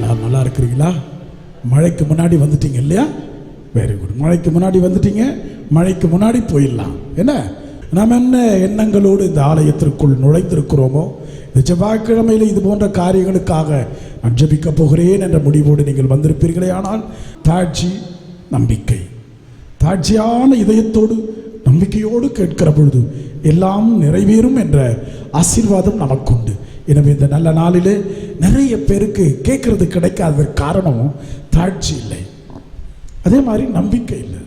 நான் நல்லா இருக்கிறீங்களா? மழைக்கு முன்னாடி வந்துட்டீங்க இல்லையா? வெரி குட் மழைக்கு முன்னாடி வந்துட்டீங்க மழைக்கு முன்னாடி போயிடலாம். என்ன? நாம் என்ன எண்ணங்களோடு இந்த ஆலயத்திற்குள் நுழைந்திருக்கிறோமோ இந்த செவ்வாய்க்கிழமையில் இது போன்ற காரியங்களுக்காக நான் ஜெபிக்க போகிறேன் என்ற முடிவோடு நீங்கள் வந்திருப்பீர்களே. ஆனால் தாட்சி நம்பிக்கை. தாட்சியான இதயத்தோடு நம்பிக்கையோடு கேட்கிற பொழுது எல்லாம் நிறைவேறும் என்ற ஆசீர்வாதம் நமக்குண்டு. எனவே இந்த நல்ல நாளிலே நிறைய பேருக்கு கேட்கறது கிடைக்காத காரணம் தாழ்ச்சி இல்லை. அதே மாதிரி நம்பிக்கை இல்லை.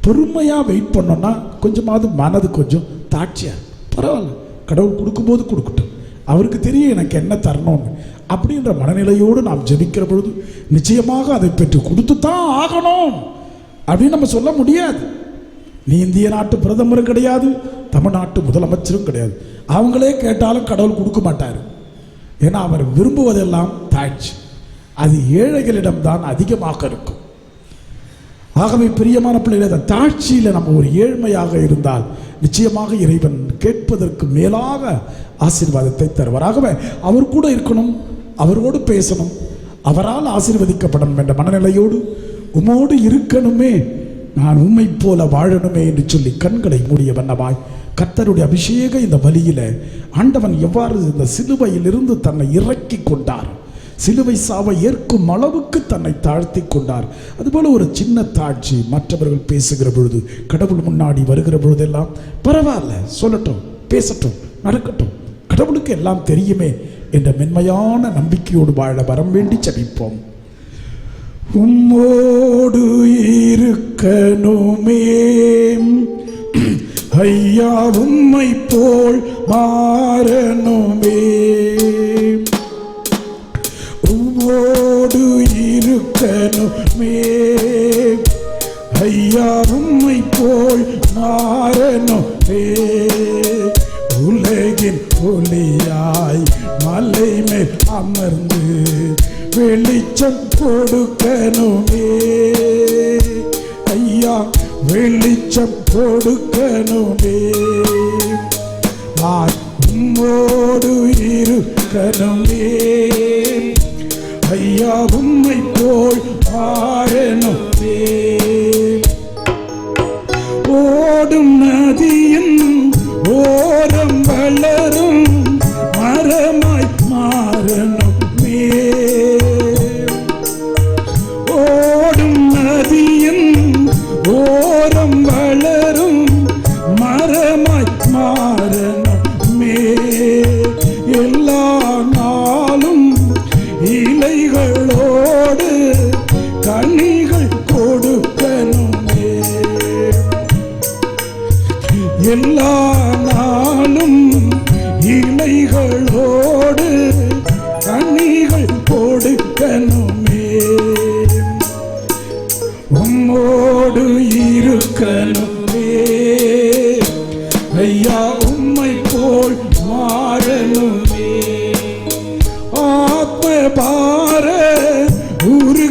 பொறுமையாக வெயிட் பண்ணோன்னா கொஞ்சமாவது மனது கொஞ்சம் தாட்சியாக பரவாயில்ல. கடவுள் கொடுக்கும்போது கொடுக்கட்டும். அவருக்கு தெரியும் எனக்கு என்ன தரணும்னு. அப்படின்ற மனநிலையோடு நாம் ஜெபிக்கிற பொழுது நிச்சயமாக அதை பெற்று கொடுத்து தான் ஆகணும். அப்படின்னு நம்ம சொல்ல முடியாது. நீ இந்திய நாட்டு பிரதமரும் கிடையாது தமிழ்நாட்டு முதலமைச்சரும் கிடையாது. அவங்களே கேட்டாலும் கடவுள் கொடுக்க மாட்டார். ஏன்னா அவர் விரும்புவதெல்லாம் தாட்சி. அது ஏழைகளிடம்தான் அதிகமாக இருக்கும். ஆகவே பிரியமான பிள்ளைகள் அந்த தாட்சியில் நம்ம ஒரு ஏழ்மையாக இருந்தால் நிச்சயமாக இறைவன் கேட்பதற்கு மேலாக ஆசீர்வாதத்தை தருவார். ஆகவே அவர் கூட இருக்கணும் அவரோடு பேசணும் அவரால் ஆசீர்வதிக்கப்படணும் என்ற மனநிலையோடு உமோடு இருக்கணுமே நான் உம்மை போல வாழணுமே என்று சொல்லி கண்களை மூடிய வண்ணமாய் கத்தருடைய அபிஷேக இந்த வழியில் ஆண்டவன் எவ்வாறு இந்த சிலுவையிலிருந்து தன்னை இறக்கி கொண்டார்? சிலுவை சாவை ஏற்கும் அளவுக்கு தன்னை தாழ்த்தி கொண்டார். அதுபோல் ஒரு சின்ன தாட்சி மற்றவர்கள் பேசுகிற பொழுது கடவுள் முன்னாடி வருகிற பொழுதெல்லாம் பரவாயில்ல சொல்லட்டும் பேசட்டும் நடக்கட்டும் கடவுளுக்கு எல்லாம் தெரியுமே என்ற மென்மையான நம்பிக்கையோடு வாழ வரம் வேண்டி ஜெபிப்போம். உம்மோடு இருக்கணுமே. ஐயா உம்மை போல் மாறணுமே. உமோடு இருக்கணுமே. ஐயா உம்மை போல் மாறணுமே. உலகின் ஒளியாய் மலை மேல் அமர்ந்து வெளிச்சம் கொடுக்கணுமே. ஐயா வெளிச்சம் கொடுக்கணுமே. நான் உம்மோடு இருக்கணுமே. ஐயா உம்மை போல் ஆரணுமே ஓடும் நான் ஒரு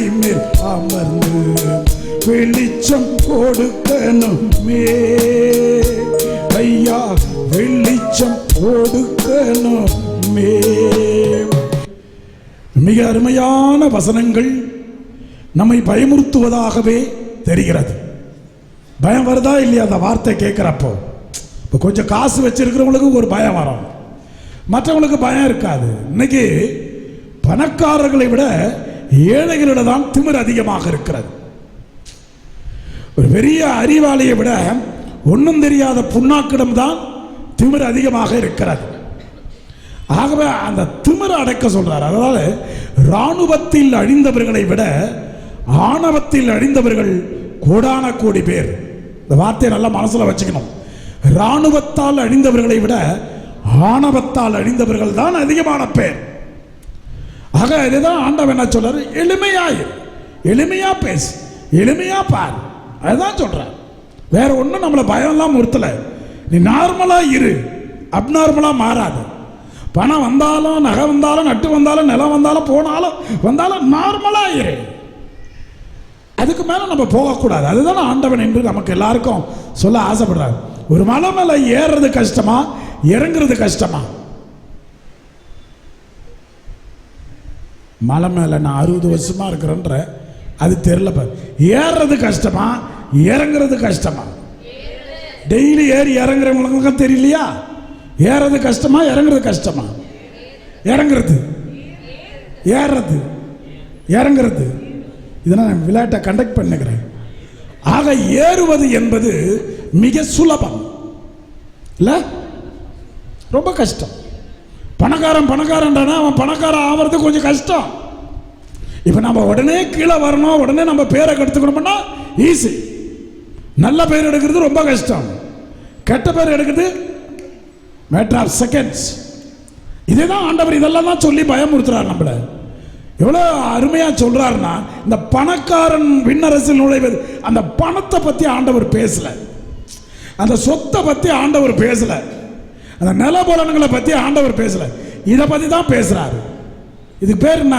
மலை மேல் அமர்ந்து வெளிச்சம் கொடுக்கணுமே ஐயா வெளிச்சம் கொடுக்கணுமே மிக அருமையான வசனங்கள் நம்மை பயமுறுத்துவதாகவே தெரிகிறது. பயம் வருதா இல்லையா? அந்த வார்த்தை கேட்குறப்போ. இப்போ கொஞ்சம் காசு வச்சிருக்கிறவங்களுக்கு ஒரு பயம் வரும். மற்றவங்களுக்கு பயம் இருக்காது. இன்னைக்கு பணக்காரர்களை விட ஏழைகளிடம் தான் திமிர் அதிகமாக இருக்கிறது. ஒரு பெரிய அறிவாளியை விட ஒன்றும் தெரியாத புண்ணாக்கிடம் தான் திமிர் அதிகமாக இருக்கிறது. ஆகவே அந்த திமிர அடக்க சொல்றார். அதாவது இராணுவத்தில் அழிந்தவர்களை விட ஆணவத்தில் அழிந்தவர்கள் கோடான கோடி பேர். இந்த வார்த்தையை நல்லா மனசுல வச்சுக்கணும். இராணுவத்தால் அழிந்தவர்களை விட ஆணவத்தால் அழிந்தவர்கள் தான் அதிகமான பேர். ஆக இதுதான் ஆண்டவன் என்ன சொல்றாரு? எளிமையாயிரு எளிமையாக பேசு. எளிமையாக பார். அதுதான் சொல்கிறார் வேற ஒன்றும் நம்மளை பயம்லாம் முறுத்தலை நீ நார்மலாக இரு. அப்நார்மலாக மாறாது. பணம் வந்தாலும் நகை வந்தாலும் நட்டு வந்தாலும் நிலம் வந்தாலும் போனாலும் வந்தாலும் நார்மலாக இரு. அதுக்கு மேலே நம்ம போகக்கூடாது. அதுதான் ஆண்டவன் என்று நமக்கு எல்லாருக்கும் சொல்ல ஆசைப்படுறாரு. ஒரு மலை மேலே ஏறுறது கஷ்டமா? இறங்குறது கஷ்டமா? மலை மேலே நான் அறுபது வருஷமாக இருக்கிறேன்ற அது தெரியல ஏறுறது கஷ்டமா? இறங்குறது கஷ்டமா? டெய்லி ஏறி இறங்குறவங்களுக்கும் தெரியலையா? ஏறது கஷ்டமா இறங்குறது கஷ்டமா? இறங்குறது. ஏறுறது. இறங்குறது. இதெல்லாம் நான் விளையாட்டை கண்டக்ட் பண்ணுகிறேன் ஆக ஏறுவது என்பது மிக சுலபம். இல்லை? ரொம்ப கஷ்டம். பணக்காரன் பணக்காரன்டானா? அவன் பணக்காரன் ஆகிறது கொஞ்சம் கஷ்டம். இப்போ நம்ம உடனே கீழே வரணும் உடனே நம்ம பேரை கெடுத்துக்கணும்னா ஈஸி நல்ல பேர் எடுக்கிறது ரொம்ப கஷ்டம். கெட்ட பேர் எடுக்கிறது மேட்டர் ஆஃப் செகண்ட்ஸ் இதே தான் ஆண்டவர் இதெல்லாம் தான் சொல்லி பயமுறுத்துறார் நம்மள. எவ்வளோ அருமையாக சொல்கிறாருன்னா இந்த பணக்காரன் விண்ணரசில் நுழைவது அந்த பணத்தை பற்றி ஆண்டவர் பேசலை. அந்த சொத்தை பற்றி ஆண்டவர் பேசலை. அந்த நிலபலன்களை பற்றி ஆண்டவர் பேசலை. இதை பற்றி தான் பேசுகிறாரு இதுக்கு பேர் என்ன?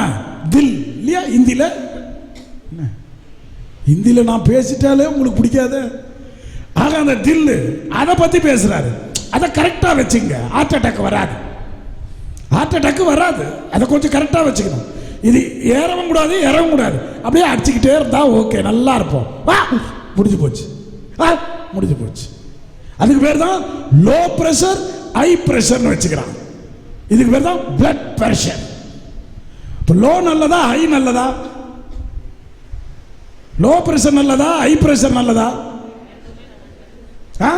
தில். இல்லையா? ஹிந்தியில் என்ன? ஹிந்தியில் நான் பேசிட்டாலே உங்களுக்கு பிடிக்காது? ஆக அந்த தில்லு அதை பற்றி பேசுகிறாரு அதை கரெக்டாக வச்சுங்க. ஹார்ட் அட்டாக் வராது. ஹார்ட் அட்டாக் வராது. அதை கொஞ்சம் கரெக்டாக வச்சுக்கணும். இது ஏறவும் கூடாது இறவும் கூடாது. அப்படியே அடிச்சுக்கிட்டே இருந்தால் ஓகே நல்லா இருப்போம். வா! முடிஞ்சு போச்சு. ஆ முடிஞ்சு போச்சு. அதுக்கு பேர் தான் லோ ப்ரெஷர் ஹை ப்ரெஷர்னு வச்சுக்கிறான். இதுக்கு பேர் தான் பிளட் ப்ரெஷர் இப்போ லோ நல்லதா ஹை நல்லதா? லோ ப்ரெஷர் நல்லதா ஹை ப்ரெஷர் நல்லதா? ஆ?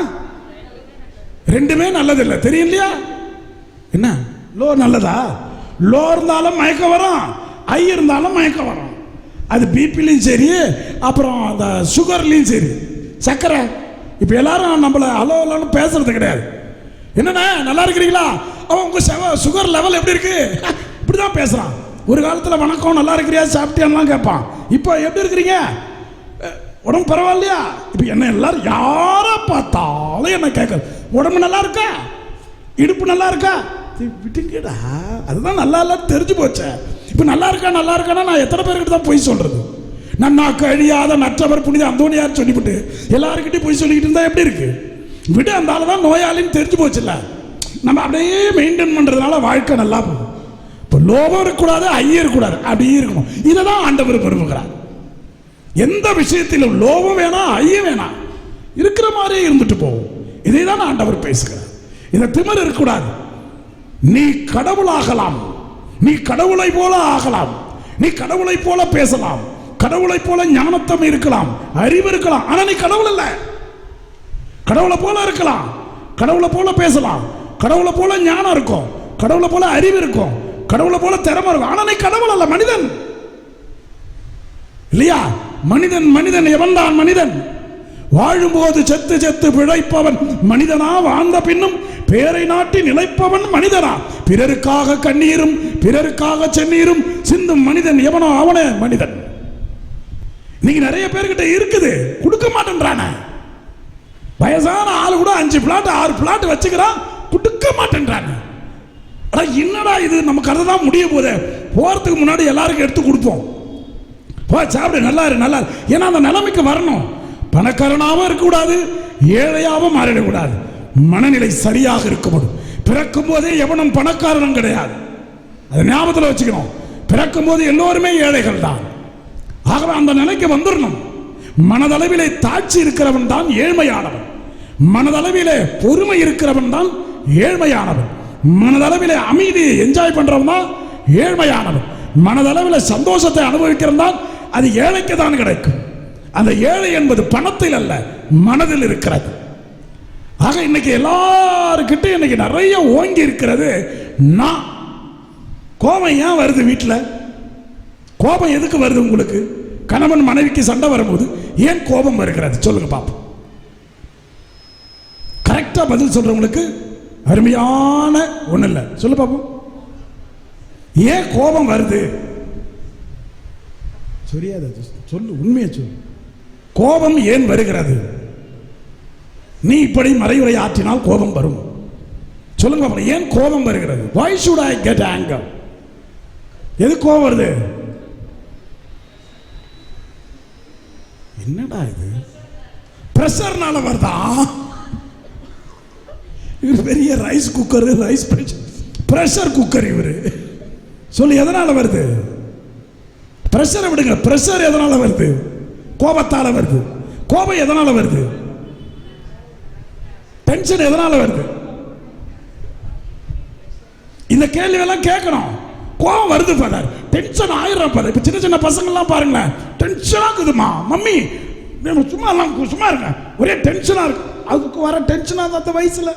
ரெண்டுமே நல்லது இல்லை தெரியும் இல்லையா? என்ன? லோ நல்லதா? லோ இருந்தாலும் மயக்கம் வரும். ஹை இருந்தாலும் மயக்கம் வரும். அது பிபிலையும் சரி அப்புறம் அந்த சுகர்லையும் சரி. சர்க்கரை. இப்போ எல்லாரும் நம்மளை அலோ அலோன்னு பேசுறது கிடையாது. என்னண்ணே நல்லா இருக்கிறீங்களா? அவன் உங்கள் செவ- சுகர் லெவல் எப்படி இருக்கு? இப்படி தான் பேசுகிறான் ஒரு காலத்தில் வணக்கம் நல்லா இருக்கிறியா? சாப்பிட்டியான்லாம் கேட்பான். இப்போ எப்படி இருக்கிறீங்க? உடம்பு பரவாயில்லையா? இப்போ என்ன எல்லாரும் யாரை பார்த்தாலும் என்ன கேட்குது உடம்பு நல்லா இருக்கா? இடுப்பு நல்லா இருக்கா? விட்டுங்கடா. அதுதான் நல்லா இல்லை தெரிஞ்சு போச்சே. இப்போ நல்லா இருக்கா நல்லா இருக்கானா நான் எத்தனை பேர்கிட்ட தான் பொய் சொல்கிறது நான் கழியாத நற்றவர் புனித அந்தோனியார் சொல்லிவிட்டு எல்லாருக்கிட்டையும் பொய் சொல்லிக்கிட்டு இருந்தால் எப்படி இருக்குது விட அந்த ஆளு தான் நோயாளின்னு தெரிஞ்சு போச்சுல்ல. நம்ம அப்படியே மெயின்டைன் பண்ணுறதுனால வாழ்க்கை நல்லா போகும். இப்போ லோபம் இருக்கக்கூடாது ஐயம் இருக்கக்கூடாது அப்படியே இருக்கணும். இதை தான் ஆண்டவர் விரும்புகிறார். எந்த விஷயத்திலும் லோபம் வேணாம் ஐய வேணாம். இருக்கிற மாதிரியே இருந்துட்டு போகும். இதை தான் ஆண்டவர் பேசுகிறார். இந்த திமிர் இருக்கக்கூடாது. நீ கடவுளாகலாம் நீ கடவுளை போல ஆகலாம். நீ கடவுளை போல பேசலாம். கடவுளை போல ஞானத்தம் இருக்கலாம் அறிவு இருக்கலாம். ஆனால் நீ கடவுள் இல்லை கடவுளை போல இருக்கலாம். கடவுளை போல பேசலாம். கடவுளை போல ஞானம் இருக்கும். கடவுளை போல அறிவு இருக்கும். கடவுளை போல திறமை இருக்கும். ஆனால் நீ கடவுள் அல்ல மனிதன். இல்லையா? மனிதன் மனிதன் எவன்தான் மனிதன்? வாழும்போது செத்து செத்து பிழைப்பவன் மனிதனா? வாழ்ந்த பின்னும் பேரை நாட்டி நிலைப்பவன் மனிதனா? பிறருக்காக கண்ணீரும் பிறருக்காக சென்னீரும் சிந்தும் மனிதன் எவனோ? அவனே மனிதன். இன்னைக்கு நிறைய பேர்கிட்ட இருக்குது. கொடுக்க மாட்டேன்றான. வயசான ஆள் கூட அஞ்சு பிளாட் ஆறு பிளாட் வச்சுக்கிறான் கொடுக்க மாட்டேன்றாங்க. ஆனால் என்னடா இது? நமக்கு அதை தான் முடிய போதே. போகிறதுக்கு முன்னாடி எல்லாருக்கும் எடுத்து கொடுப்போம். போ சாப்பிடு நல்லா இரு நல்லா ஏன்னா அந்த நிலைமைக்கு வரணும். பணக்காரனாகவும் இருக்கக்கூடாது ஏழையாகவும் மாறிடக்கூடாது. மனநிலை சரியாக இருக்கணும். பிறக்கும் போதே எவனும் பணக்காரனும் கிடையாது. அதை ஞாபகத்தில் வச்சுக்கணும். பிறக்கும் போது எல்லோருமே ஏழைகள் தான். ஆகவே அந்த நிலைக்கு வந்துடணும் மனதளவிலே தாட்சி இருக்கிறவன் தான் ஏழ்மையானவன். மனதளவிலே பொறுமை இருக்கிறவன் தான் ஏழ்மையானவன். மனதளவிலே அமைதியை என்ஜாய் பண்றவன் தான் ஏழ்மையானவன். மனதளவில் சந்தோஷத்தை அனுபவிக்கிறவன் தான் அது ஏழைக்கு தான் கிடைக்கும். அந்த ஏழை என்பது பணத்தில் அல்ல மனதில் இருக்கிறது. ஆக இன்னைக்கு எல்லாருக்கிட்ட இன்னைக்கு நிறைய ஓங்கி இருக்கிறது நான். கோபம் ஏன் வருது வீட்டில் கோபம் எதுக்கு வருது உங்களுக்கு? கணவன் மனைவிக்கு சண்டை வரும்போது ஏன் கோபம் வருகிறது? சொல்லுங்க பார்ப்போம் கரெக்டா பதில் சொல்றவங்களுக்கு அருமையான ஒண்ணு இல்லை சொல்லு பாப்போம். ஏன் கோபம் வருது? சரியாத சொல்லு உண்மையை சொல்லு. கோபம் ஏன் வருகிறது? நீ இப்படி மறைவுரை ஆற்றினால் கோபம் வரும். சொல்லுங்க பாப்போம் ஏன் கோபம் வருகிறது? Why should i get anger? எது கோபம் வருது? என்னடா இது? பிரஷர்னால வருதா? இவர் பெரிய rice cooker rice pressure cooker இவர். சொல்லி எதனால் வருது? ப்ரெஷரை விடுங்க. ப்ரெஷர் எதனால் வருது? கோபத்தால் வருது. கோபம் எதனால் வருது? டென்ஷன் எதனால் வருது? இந்த கேள்வியெல்லாம் கேட்கணும். கோவம் வருது ஃபாதர் டென்ஷன் ஆயிரம் ஃபாதர் இப்போ சின்ன சின்ன பசங்கள்லாம் பாருங்களேன். டென்ஷனாக இருக்குதுமா மம்மி சும்மா எல்லாம் சும்மா இருங்க. ஒரே டென்ஷனாக இருக்கு. அதுக்கு வர டென்ஷனாக அந்த வயசில்.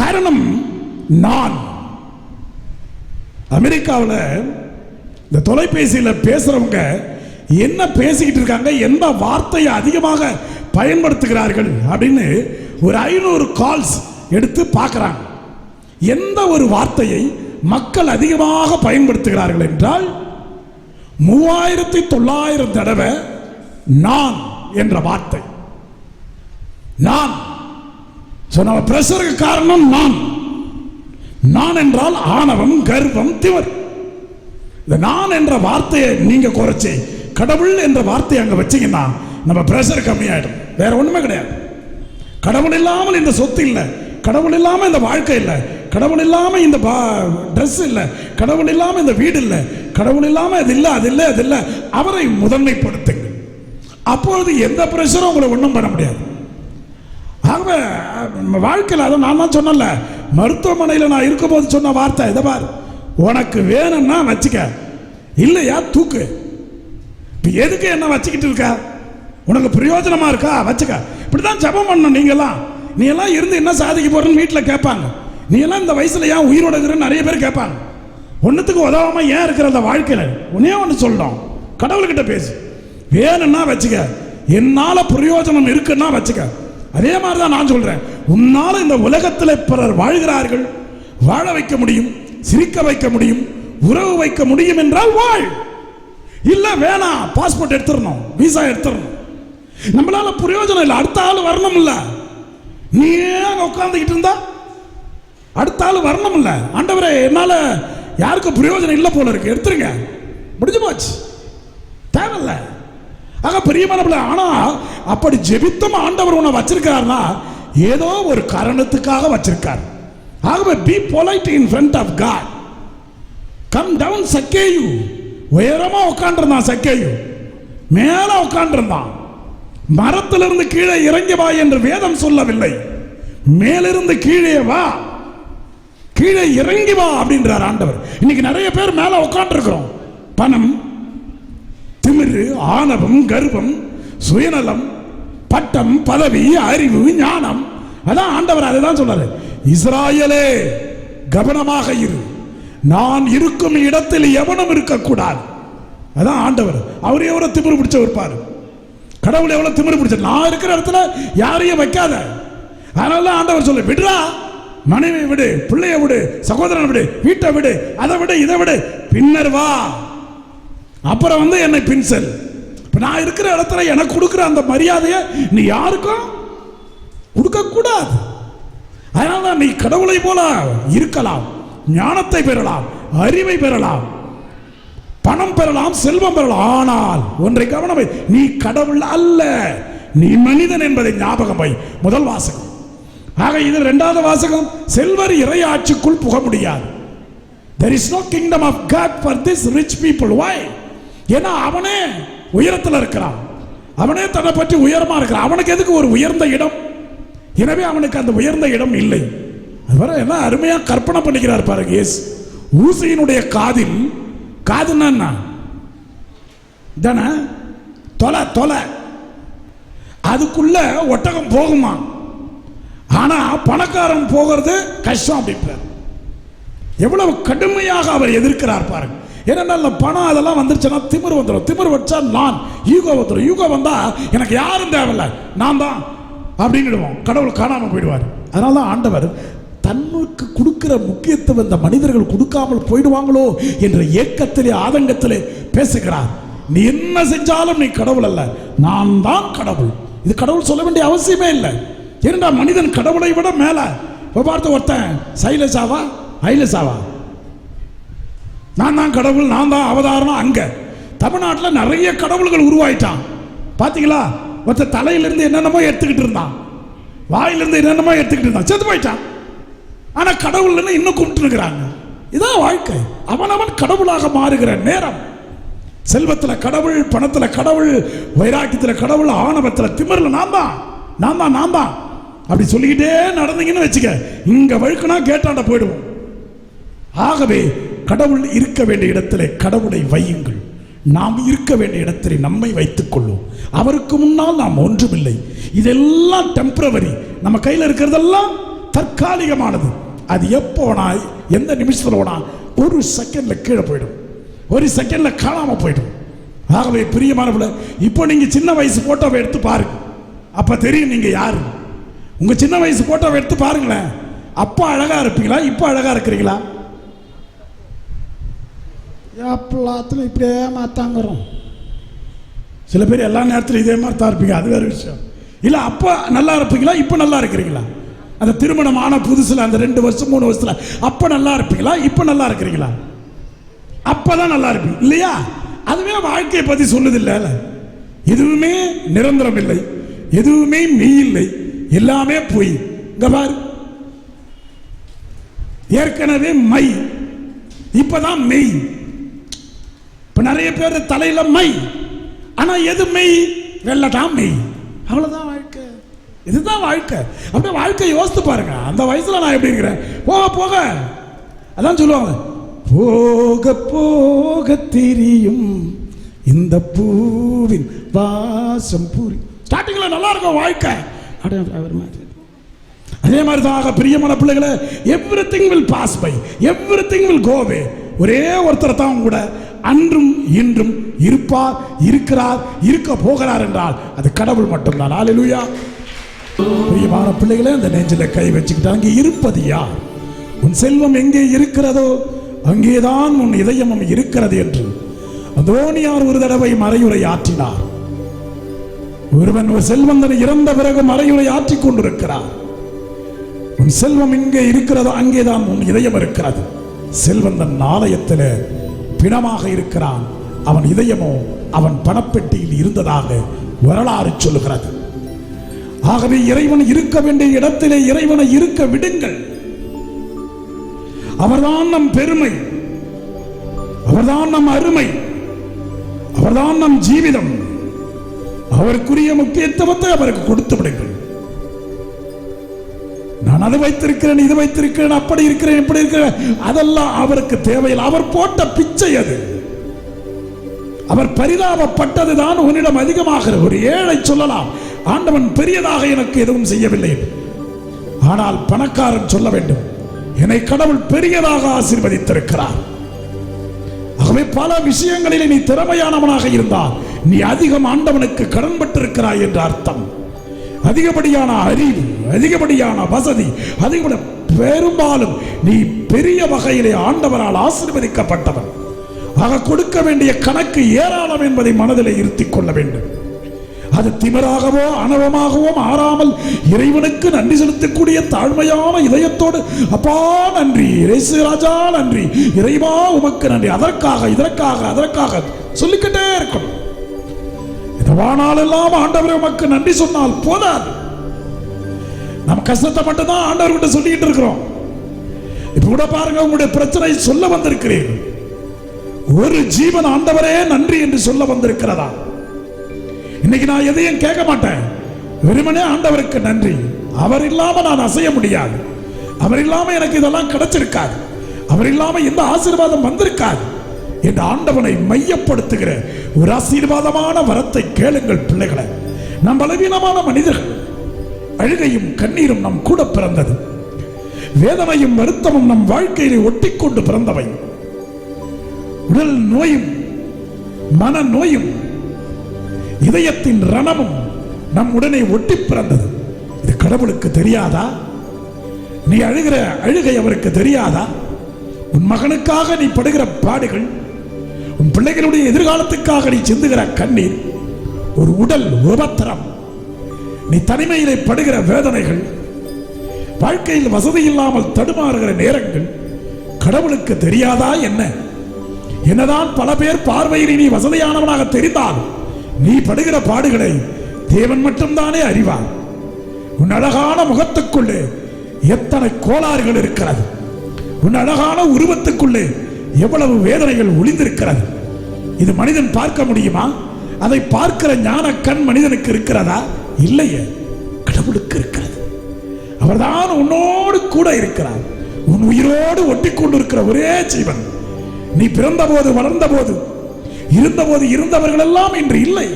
காரணம் நான். அமெரிக்காவில் இந்த தொலைபேசியில் பேசுறவங்க என்ன பேசிக்கிட்டு இருக்காங்க எந்த வார்த்தையை அதிகமாக பயன்படுத்துகிறார்கள் அப்படின்னு ஒரு ஐநூறு கால்ஸ் எடுத்து பார்க்குறாங்க. எந்த ஒரு வார்த்தையை மக்கள் அதிகமாக பயன்படுத்துகிறார்கள் என்றால் மூவாயிரத்தி தொள்ளாயிரம் தடவை நான் என்ற வார்த்தை. நான் ஸோ நம்ம ப்ரெஷருக்கு காரணம் நான். நான் என்றால் ஆணவம் கர்வம் திவர் இந்த நான் என்ற வார்த்தையை நீங்க குறைச்சி கடவுள் என்ற வார்த்தையை அங்க வச்சீங்கன்னா நம்ம ப்ரெஷர் கம்மியாயிடும். வேற ஒண்ணுமே கிடையாது. கடவுள் இல்லாமல் இந்த சொத்து இல்லை. கடவுள் இல்லாமல் இந்த வாழ்க்கை இல்லை. கடவுள் இல்லாமல் இந்த ட்ரெஸ் இல்லை. கடவுள் இல்லாமல் இந்த வீடு இல்லை. கடவுள் இல்லாமல் அது இல்லை அது இல்லை அது இல்லை. அவரை முதன்மைப்படுத்துங்க அப்பொழுது எந்த ப்ரெஷரும் உங்களை ஒன்றும் பண்ண முடியாது. ஆகவே நம்ம வாழ்க்கையில் அதை நான் தான் சொன்னல மருத்துவமனையில் நான் இருக்கும்போது சொன்ன வார்த்தை இதை பார். உனக்கு வேணும்னா வச்சுக்க. இல்லையா தூக்கு. இப்போ எதுக்கு என்ன வச்சுக்கிட்டு இருக்க? உனக்கு பிரயோஜனமாக இருக்கா? வச்சுக்க. இப்படி தான் ஜபம் பண்ணணும் நீங்கள்லாம் நீ எல்லாம் இருந்து என்ன சாதிக்க போகிறேன்னு வீட்டில் கேட்பாங்க. நீ எல்லாம் இந்த வயசில் ஏன் உயிரோட இருக்கிறன்னு நிறைய பேர் கேட்பாங்க. ஒன்றுத்துக்கு உதவாமல் ஏன் இருக்கிற அந்த வாழ்க்கையில்? ஒன்னே ஒன்று சொல்லணும் கடவுள்கிட்ட பேசு. வேணும்னா வச்சுக்க. என்னால் பிரயோஜனம் இருக்குன்னா வச்சுக்க. அதே மாதிரி தான் நான் சொல்கிறேன் உன்னால் இந்த உலகத்தில் பிறர் வாழ்கிறார்கள். வாழ வைக்க முடியும் சிரிக்க வைக்க முடியும் உறவு வைக்க முடியும் என்றால் வாழ். இல்லை வேணாம் பாஸ்போர்ட் எடுத்துடணும் விசா எடுத்துடணும். நம்மளால பிரயோஜனம் இல்லை அடுத்த ஆள் வரணும் இல்லை. நீ ஏன் உட்காந்துக்கிட்டு இருந்தா அடுத்த ஆள் வரணும் ஆண்டவரே என்னால் யாருக்கும் பிரயோஜனம் இல்லை போல இருக்கு. எடுத்துருங்க. முடிஞ்சு போச்சு. தேவையில்ல. ஆக பிரியமானவள ஆனா அப்படி ஜெபித்தும் ஆண்டவர் உன்னை வச்சிருக்காருன்னா ஏதோ ஒரு காரணத்துக்காக வச்சிருக்கார். ஆகவே be polite in front of God come down Zacchaeus. உயரமா உட்காண்டிருந்தான் சக்கேயு. மேல உட்காண்டிருந்தான் மரத்திலிருந்து கீழே இறங்கி வா என்று வேதம் சொல்லவில்லை. மேலிருந்து கீழே வா. கீழே இறங்கி வா அப்படின்றார் ஆண்டவர். இன்னைக்கு நிறைய பேர் மேல உட்காந்துருக்கிறோம் பணம் திமிரு ஆணவம் கர்வம் சுயநலம் பட்டம் பதவி அறிவு ஞானம். அதான் ஆண்டவர் அதுதான் சொல்றாரு இஸ்ராயலே கவனமாக இரு. நான் இருக்கும் இடத்தில் எவனும் இருக்கக்கூடாது. அதான் ஆண்டவர். அவர் எவ்வளோ திமிரு பிடிச்ச இருப்பாரு கடவுள் எவ்வளவு திமிரு பிடிச்ச நான் இருக்கிற இடத்துல யாரையும் வைக்காத. அதனால ஆண்டவர் சொல்லு விடுறா. மனைவி விடு பிள்ளைய விடு சகோதரன் விடு வீட்டை விடு அதை விடு இதை விடு. பின்னர் வா. அப்புறம் வந்து என்னை பின்செல் இப்போ நான் இருக்கிற இடத்துல எனக்கு கொடுக்குற அந்த மரியாதையை நீ யாருக்கும் கொடுக்கக்கூடாது. அதனால தான் நீ கடவுளை போல இருக்கலாம் ஞானத்தை பெறலாம் அறிவை பெறலாம் பணம் பெறலாம் செல்வம் பெறலாம். ஆனால் ஒன்றை கவனம் நீ கடவுள் அல்ல நீ மனிதன் என்பதை ஞாபகம் வை. முதல் வாசகம். ஆக இது இரண்டாவது வாசகம் செல்வர் இறையாட்சிக்குள் புக முடியாது. There is no kingdom of god for this rich people. Why? ஏன்னா அவனே உயரத்தில் இருக்கிறான். அவனே தன்னை பற்றி உயரமா இருக்கிறான். அவனுக்கு எதுக்கு ஒரு உயர்ந்த இடம்? எனவே அவனுக்கு அந்த உயர்ந்த இடம் இல்லை. அதுவரை என்ன அருமையாக கற்பனை பண்ணிக்கிறார் பாருங்க எஸ் ஊசியினுடைய காதில் காதுன்னா தானே தொலை தொலை. அதுக்குள்ள ஒட்டகம் போகுமா? ஆனா பணக்காரன் போகிறது கஷ்டம் அப்படின்றார். எவ்வளவு கடுமையாக அவர் எதிர்க்கிறார் பாருங்க. ஏன்னா பணம் அதெல்லாம் வந்துருச்சுன்னா திமிர் வந்துடும் திமிர் வச்சா நான் யூகோ வந்துடும் ஈகோ வந்தால் எனக்கு யாரும் தேவையில்ல. நான் தான் அப்படின்னுடுவோம். கடவுள் காணாமல் போயிடுவார். அதனால தான் ஆண்டவர் தன்னுக்கு கொடுக்கிற முக்கியத்துவம் இந்த மனிதர்கள் கொடுக்காமல் போயிடுவாங்களோ என்ற ஏக்கத்திலே ஆதங்கத்திலே பேசுகிறார். நீ என்ன செஞ்சாலும் நீ கடவுள் அல்ல. நான் தான் கடவுள். இது கடவுள் சொல்ல வேண்டிய அவசியமே இல்லை. ஏன்னா மனிதன் கடவுளை விட மேலே. இப்ப பார்த்து ஒருத்தன் சைலசாவா ஐலசாவா நான் தான் கடவுள் நான் தான் அவதாரம் அங்கே. தமிழ்நாட்டில் நிறைய கடவுள்கள் உருவாயிட்டான். பார்த்தீங்களா மற்ற தலையிலிருந்து என்னென்னமோ எடுத்துக்கிட்டு இருந்தான். வாயிலிருந்து என்னென்னமோ எடுத்துக்கிட்டு இருந்தான். செத்து போயிட்டான். ஆனால் கடவுள்னு இன்னும் கும்பிட்டுருக்கிறாங்க இதான் வாழ்க்கை. அவனவன் கடவுளாக மாறுகிற நேரம். செல்வத்தில் கடவுள் பணத்தில் கடவுள் வைராக்கியத்தில் கடவுள் ஆணவத்தில் திமிரில் நான் தான். நான் தான் நான் தான். அப்படி சொல்லிக்கிட்டே நடந்தீங்கன்னு வச்சுக்க இங்கே வழுக்குனா கேட்டாண்ட போயிடுவோம். ஆகவே கடவுள் இருக்க வேண்டிய இடத்திலே கடவுளை வையுங்கள். நாம் இருக்க வேண்டிய இடத்திலே நம்மை வைத்துக் கொள்வோம் அவருக்கு முன்னால் நாம் ஒன்றுமில்லை. இதெல்லாம் டெம்பரவரி நம்ம கையில் இருக்கிறதெல்லாம் தற்காலிகமானது. அது எப்போனா எந்த நிமிஷத்தில் வேணா ஒரு செகண்டில் கீழே போயிடும். ஒரு செகண்டில் காணாமல் போயிடும். ஆகவே பிரியமானவள இப்போ நீங்கள் சின்ன வயசு ஃபோட்டோவை எடுத்து பாருங்க. அப்போ தெரியும் நீங்கள் யார். உங்கள் சின்ன வயசு ஃபோட்டோவை எடுத்து பாருங்களேன். அப்போ அழகாக இருப்பீங்களா? இப்போ அழகாக இருக்கிறீங்களா? எல்லாத்துலையும் இப்படியே மாற்றாங்கிறோம் சில பேர் எல்லா நேரத்திலும் இதே மாதிரி தான் இருப்பீங்க. அது வேற விஷயம். இல்லை அப்போ நல்லா இருப்பீங்களா? இப்போ நல்லா இருக்கிறீங்களா? அந்த திருமணம் ஆன புதுசில் அந்த ரெண்டு வருஷம் மூணு வருஷத்துல அப்போ நல்லா இருப்பீங்களா? இப்போ நல்லா இருக்கிறீங்களா? அப்போ தான் நல்லா இருப்பீங்க. இல்லையா? அதுவே வாழ்க்கையை பற்றி சொல்லுது இல்லை எதுவுமே நிரந்தரம் இல்லை. எதுவுமே மெய் இல்லை. எல்லாமே பொய். இங்க பாரு. ஏற்கனவே மை. இப்பதான் மெய். இப்போ நிறைய பேர் தலையில் மை. ஆனால் எது மெய் வெள்ளதான் மெய் அவ்வளோதான் வாழ்க்கை. இதுதான் வாழ்க்கை. அப்படியே வாழ்க்கை யோசித்து பாருங்க. அந்த வயசில் நான் எப்படி இருக்கிறேன்? போக போக. அதான் சொல்லுவாங்க. போக போக தெரியும். இந்த பூவின் வாசம் பூரி. ஸ்டார்டிங்கில் நல்லா இருக்கும் வாழ்க்கை. அப்படியே மாதிரி. அதே மாதிரி தான் பிரியமான பிள்ளைகளை everything will pass by everything will go away ஒரே ஒருத்தர் தான் கூட அன்றும் இன்றும் இருப்பார் இருக்கிறார் இருக்க போகிறார் என்றால் அது கடவுள் மட்டும்தான். ஹalleluya பிரியமான பிள்ளைகளே அந்த நெஞ்சில கை வச்சுக்கிட்டு அங்கே இருப்பது யார்? உன் செல்வம் எங்கே இருக்கிறதோ அங்கேதான் உன் இதயமும் இருக்கிறது என்று அதோனியார் ஒரு தடவை மறையுரை ஆற்றினார். ஒருவன் ஒரு செல்வந்தனை இறந்த பிறகு மறையுரை ஆற்றிக் கொண்டிருக்கிறார். உன் செல்வம் இங்கே இருக்கிறதோ அங்கேதான் உன் இதயம் இருக்கிறது. செல்வந்தன் ஆலயத்தில் பிணமாக இருக்கிறான். அவன் இதயமோ அவன் பணப்பெட்டியில் இருந்ததாக வரலாறு சொல்லுகிறது. ஆகவே இறைவன் இருக்க வேண்டிய இடத்திலே இறைவனை இருக்க விடுங்கள். அவர்தான் நம் பெருமை. அவர்தான் நம் அருமை. அவர்தான் நம் ஜீவிதம். அவருக்குரிய முக்கியத்துவத்தை அவருக்கு கொடுத்து விடுங்கள். நான் அதை வைத்திருக்கிறேன் இது வைத்திருக்கிறேன் அப்படி இருக்கிறேன் இப்படி இருக்கிறேன். அதெல்லாம் அவருக்கு தேவையில்லை. அவர் போட்ட பிச்சை அது. அவர் பரிதாபப்பட்டதுதான் உன்னிடம் அதிகமாகிற ஒரு ஏழை சொல்லலாம். ஆண்டவன் பெரியதாக எனக்கு எதுவும் செய்யவில்லை. ஆனால் பணக்காரன் சொல்ல வேண்டும். என்னை கடவுள் பெரியதாக ஆசீர்வதித்திருக்கிறார். ஆகவே பல விஷயங்களிலே நீ திறமையானவனாக இருந்தால் நீ அதிகம் ஆண்டவனுக்கு கடன்பட்டிருக்கிறாய் என்ற அர்த்தம். அதிகப்படியான அறிவு அதிகப்படியான வசதி அதிகப்படி பெரும்பாலும் நீ பெரிய வகையிலே ஆண்டவரால் ஆசீர்வதிக்கப்பட்டவன். ஆக கொடுக்க வேண்டிய கணக்கு ஏராளம் என்பதை மனதில் இருத்திக் கொள்ள வேண்டும். அது திமராகவோ அனவமாகவோ மாறாமல் இறைவனுக்கு நன்றி செலுத்தக்கூடிய தாழ்மையான இதயத்தோடு அப்பா நன்றி. இறைசு ராஜா நன்றி. இறைவா உமக்கு நன்றி. அதற்காக இதற்காக அதற்காக. சொல்லிக்கிட்டே இருக்கணும். இந்த வாழ்நாளெல்லாம் ஆண்டவரை உமக்கு நன்றி சொன்னால் போதாது. நம்ம கஷ்டத்தை மட்டும்தான் ஆண்டவர்கிட்ட சொல்லிட்டு இருக்கிறோம். இப்ப கூட பாருங்க உங்களுடைய பிரச்சனை சொல்ல வந்திருக்கிறீர்கள் ஒரு ஜீவன் ஆண்டவரே நன்றி என்று சொல்ல வந்திருக்கிறதா? இன்னைக்கு நான் எதையும் கேட்க மாட்டேன். வெறுமனே ஆண்டவருக்கு நன்றி. அவர் இல்லாம நான் அசைய முடியாது. அவர் இல்லாம எனக்கு இதெல்லாம் கிடைச்சிருக்காது. அவர் இல்லாம இந்த ஆசீர்வாதம் வந்திருக்காது. என்ற ஆண்டவனை மையப்படுத்துகிற ஒரு ஆசீர்வாதமான வரத்தை கேளுங்கள் பிள்ளைகளை. நம் பலவீனமான மனிதர்கள். அழுகையும் கண்ணீரும் நம் கூட பிறந்தது. வேதனையும் வருத்தமும் நம் வாழ்க்கையிலே ஒட்டிக்கொண்டு பிறந்தவை. உடல் நோயும் மன நோயும் இதயத்தின் ரணமும் நம் உடனே ஒட்டி பிறந்தது. இது கடவுளுக்கு தெரியாதா? நீ அழுகிற அழுகை அவருக்கு தெரியாதா? உன் மகனுக்காக நீ படுகிற பாடுகள் உன் பிள்ளைகளுடைய எதிர்காலத்துக்காக நீ சிந்துகிற கண்ணீர் ஒரு உடல் உபத்திரம். நீ தனிமையிலே படுகிற வேதனைகள் வாழ்க்கையில் வசதி இல்லாமல் தடுமாறுகிற நேரங்கள் கடவுளுக்கு தெரியாதா என்ன? என்னதான் பல பேர் பார்வையில் நீ வசதியானவனாக தெரிந்தால் நீ படுகிற பாடுகளை தேவன் மட்டும்தானே அறிவார். உன் அழகான முகத்துக்குள்ளே எத்தனை கோளாறுகள் இருக்கிறது. உன் அழகான உருவத்துக்குள்ளே எவ்வளவு வேதனைகள் ஒளிந்திருக்கிறது. இது மனிதன் பார்க்க முடியுமா? அதை பார்க்கிற ஞான கண் மனிதனுக்கு இருக்கிறதா? இல்லையே. கடவுளுக்கு இருக்கிறது. அவர்தான் உன்னோடு கூட இருக்கிறார். உன் உயிரோடு ஒட்டி கொண்டிருக்கிற ஒரே ஜீவன். நீ பிறந்தபோது வளர்ந்தபோது இருந்தபோது இருந்தவர்கள் எல்லாம் இன்று இல்லை.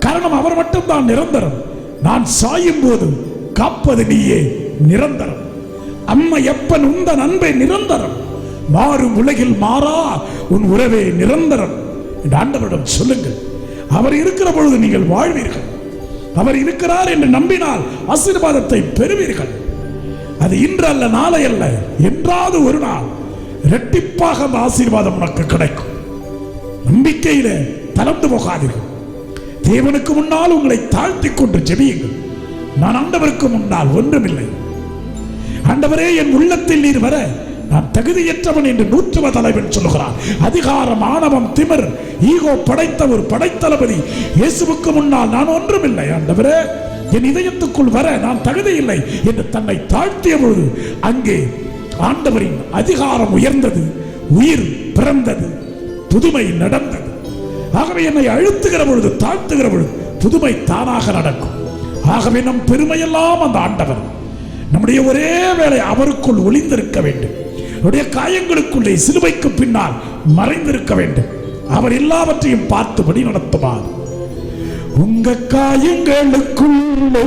காரணம் அவர் மட்டும்தான் நிரந்தரம். நான் சாயும் போது காப்பது நீயே நிரந்தரம். அம்மா எப்பன் உந்த நண்பை நிரந்தரம். மாறும் உலகில் மாறா உன் உறவே நிரந்தரம். என்று ஆண்டவரிடம் சொல்லுங்கள். அவர் இருக்கிற பொழுது நீங்கள் வாழ்வீர்கள். அவர் இருக்கிறார் என்று நம்பினால் ஆசீர்வாதத்தை பெறுவீர்கள். அது இன்று அல்ல நாளை அல்ல என்றாவது ஒரு நாள் இரட்டிப்பாக அந்த ஆசீர்வாதம் உனக்கு கிடைக்கும். நம்பிக்கையில தளர்ந்து போகாதீர்கள். தேவனுக்கு முன்னால் உங்களை தாழ்த்தி கொண்டு ஜெபியுங்கள். நான் ஆண்டவருக்கு முன்னால் ஒன்றுமில்லை. ஆண்டவரே என் உள்ளத்தில் நீர் வர நான் தகுதியற்றவன் என்று நூற்றுவ தலைவன் சொல்லுகிறான் அதிகாரம் ஆணவம் திமிர் ஈகோ படைத்த ஒரு படைத்தளபதி. இயேசுவுக்கு முன்னால் நான் ஒன்றுமில்லை ஆண்டவரே. என் இதயத்துக்குள் வர நான் தகுதி இல்லை என்று தன்னை தாழ்த்திய பொழுது அங்கே ஆண்டவரின் அதிகாரம் உயர்ந்தது உயிர் பிறந்தது புதுமை நடந்தது. ஆகவே என்னை அழுத்துகிற பொழுது தாழ்த்துகிற பொழுது புதுமை தானாக நடக்கும். ஆகவே நம் பெருமையெல்லாம் அந்த ஆண்டவர். நம்முடைய ஒரே வேலை அவருக்குள் ஒளிந்திருக்க வேண்டும். நம்முடைய காயங்களுக்குள்ளே சிலுவைக்கு பின்னால் மறைந்திருக்க வேண்டும். அவர் எல்லாவற்றையும் பார்த்துபடி நடத்துவார். உங்க காயங்களுக்குள்ளே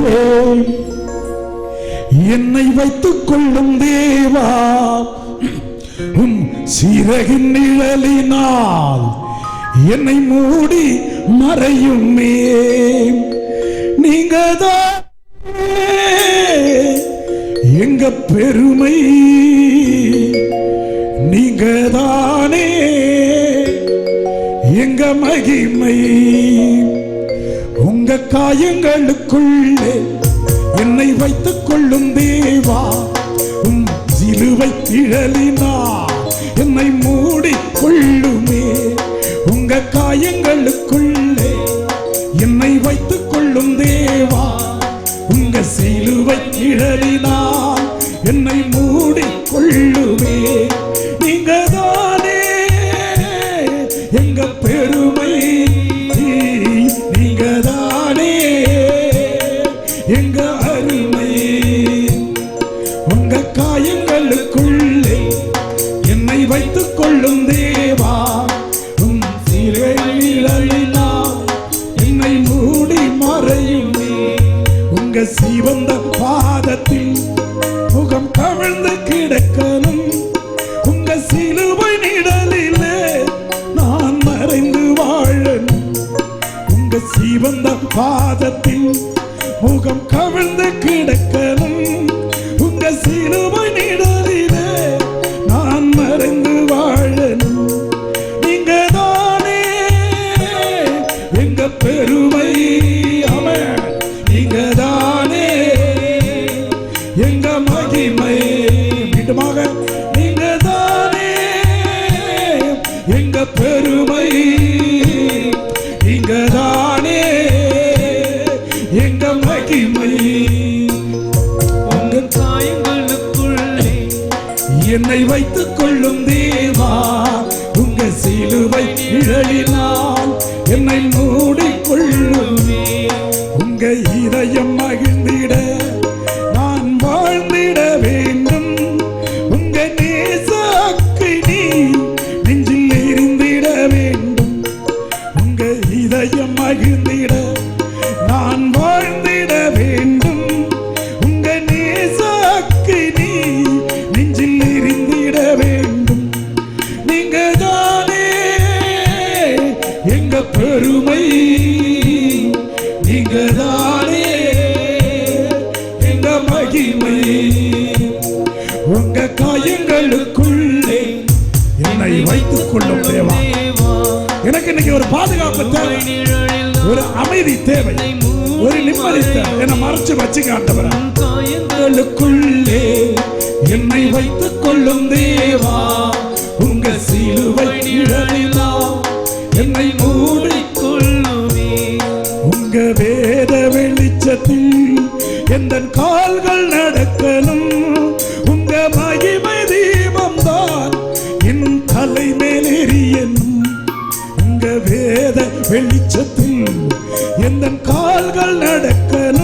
என்னை வைத்துக் கொள்ளும் தேவா உம் சிறகின் நிழலினால் என்னை மூடி மறையுமே. நீங்க எங்க பெருமை? நீங்க தானே எங்க மகிமை? உங்க காயங்களுக்குள்ளே என்னை வைத்துக் கொள்ளும் தேவா உம் சிலுவை திழலினா என்னை மூடி கொள்ளுமே. உங்க காயங்களுக்குள்ளே என்னை வைத்துக் கொள்ளும் தேவா உங்க சிலுவை திழலினால் உங்க சிவந்த பாதத்தில் முகம் கவிழ்ந்து கிடக்கணும். உங்க சிலுவை நிழலிலே நான் மறைந்து வாழணும். உங்க சிவந்த பாதத்தில் முகம் கவிழ்ந்து கிடக்கணும். சிலுவை ஒரு தேவை. ஒரு நிம்மதி தேவை. என்னை மறைச்சு வச்சு காட்டவர காயங்களுக்குள்ளே என்னை வைத்துக் கொள்ளும் தேவா உங்க சிலுவை நிழலிலா என்னை மூடிக்கொள்ளுமே. உங்க வேத வெளிச்சத்தில் எந்த கால்கள் நடக்கணும் வெளிச்சத்தில் எந்த கால்கள் நடக்கணும்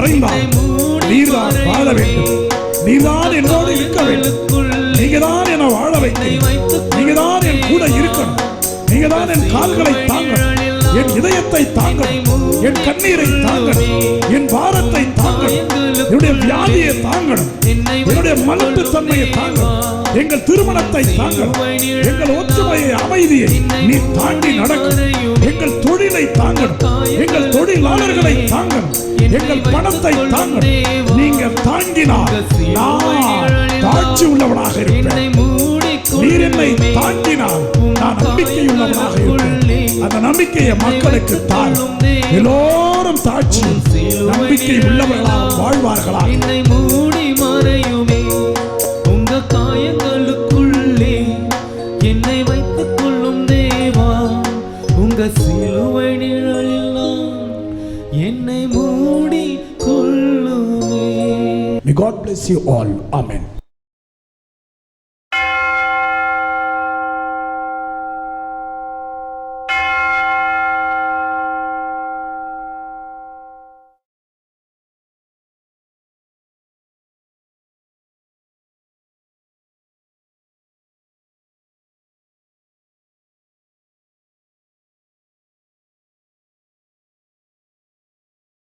ஓடினாலும் மறைந்தான் நீர்தான் வாழ வேண்டும். நீதான் என்னோடு இருக்க வேண்டும். நீங்க தான் என்னை வாழ வைக்கணும் நீங்க தான் என் கூட இருக்கணும். நீங்க தான் என் கால்களை தாங்கணும். என் இதயத்தை தாங்கணும். என் கண்ணீரை தாங்கணும். என் பாரத்தை தாங்கணும். என்னுடைய வியாதியை தாங்கணும். என்னுடைய மனப்பு தன்மையை தாங்கணும். எங்கள் திருமணத்தை தாங்கணும். எங்கள் ஒற்றுமையை அமைதியை நீ தாண்டி நடக்கும் தொழிலை தாங்கள் எங்கள் தொழிலாளர்களை தாங்கள் எங்கள் பணத்தை தாங்கள் நீங்க தாங்கினால் நான் தாட்சி உள்ளவனாக இருப்பேன். நீர் என்னை தாங்கினால் நான் நம்பிக்கை உள்ளவனாக இருப்பேன். அந்த நம்பிக்கையை மக்களுக்கு தான் எல்லோரும் தாட்சி நம்பிக்கை உள்ளவர்களாக வாழ்வார்களா என்னை மூடி மறையும் you all. Amen.